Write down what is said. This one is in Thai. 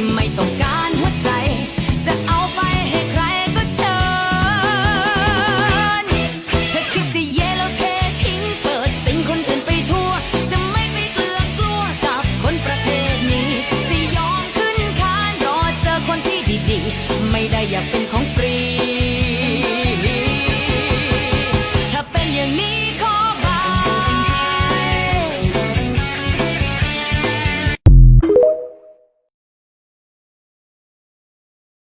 ที่ไม่ต้องการหัวใจ จะเอาไปให้ใครก็เชิญถ้าคิดจะเย่แล้วเททิ้งเปิดสิงคนอื่นไปทั่ว จะไม่ไปเกลือกลัวกับคนประเภทนี้จะยอมขึ้นคานรอเจอคนที่ดีๆ ไม่ได้อยากเป็นของ